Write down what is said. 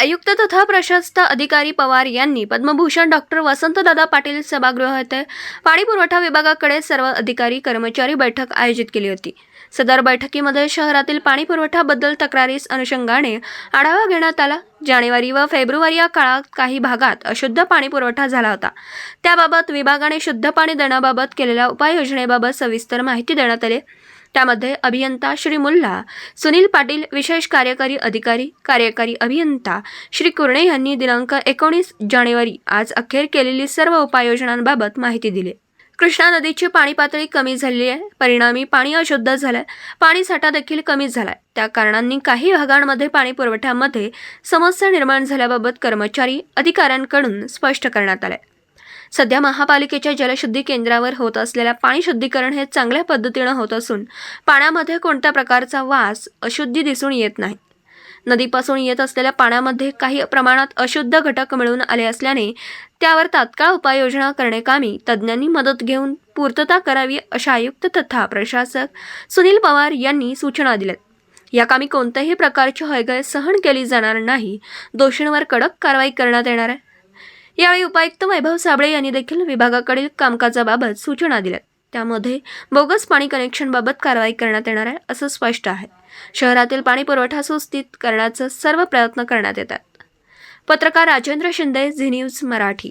आयुक्त तथा प्रशस्त अधिकारी पवार यांनी पद्मभूषण डॉक्टर वसंतदादा पाटील सभागृह येथे पाणी पुरवठा विभागाकडे सर्व अधिकारी कर्मचारी बैठक आयोजित केली होती. सदर बैठकीमध्ये शहरातील पाणी पुरवठाबद्दल तक्रारीस अनुषंगाने आढावा घेण्यात आला. जानेवारी व फेब्रुवारी या काळात काही भागात अशुद्ध पाणी पुरवठा झाला होता. त्याबाबत विभागाने शुद्ध पाणी देण्याबाबत केलेल्या उपाययोजनेबाबत सविस्तर माहिती देण्यात आली. त्यामध्ये अभियंता श्री मुल्ला सुनील पाटील विशेष कार्यकारी अधिकारी कार्यकारी अभियंता श्री कुर्णे यांनी दिनांक एकोणीस जानेवारी आज अखेर केलेली सर्व उपाययोजनांबाबत माहिती दिली. कृष्णा नदीची पाणी पातळी कमी झाली आहे. परिणामी पाणी अशुद्ध झालंय. पाणी साठा देखील कमी झालाय. त्या कारणांनी काही भागांमध्ये पाणी पुरवठ्यामध्ये समस्या निर्माण झाल्याबाबत कर्मचारी अधिकाऱ्यांकडून स्पष्ट करण्यात आलंय. सध्या महापालिकेच्या जलशुद्धी केंद्रावर होत असलेल्या पाणी शुद्धीकरण हे चांगल्या पद्धतीनं होत असून पाण्यामध्ये कोणत्या प्रकारचा वास अशुद्धी दिसून येत नाही. नदीपासून येत असलेल्या पाण्यामध्ये काही प्रमाणात अशुद्ध घटक मिळून आले असल्याने त्यावर तात्काळ उपाययोजना करणे कामी तज्ज्ञांनी मदत घेऊन पूर्तता करावी अशा आयुक्त तथा प्रशासक सुनील पवार यांनी सूचना दिल्यात. या कामी कोणत्याही प्रकारची हयगय सहन केली जाणार नाही. दोषींवर कडक कारवाई करण्यात येणार आहे. यावेळी उपायुक्त वैभव साबळे यांनी देखील विभागाकडील कामकाजाबाबत सूचना दिल्या त्यामध्ये बोगस पाणी कनेक्शनबाबत कारवाई करण्यात येणार आहे असं स्पष्ट आहे. शहरातील पाणी पुरवठा सुस्थित करण्याचा सर्व प्रयत्न करण्यात येतात. पत्रकार राजेंद्र शिंदे झी न्यूज मराठी.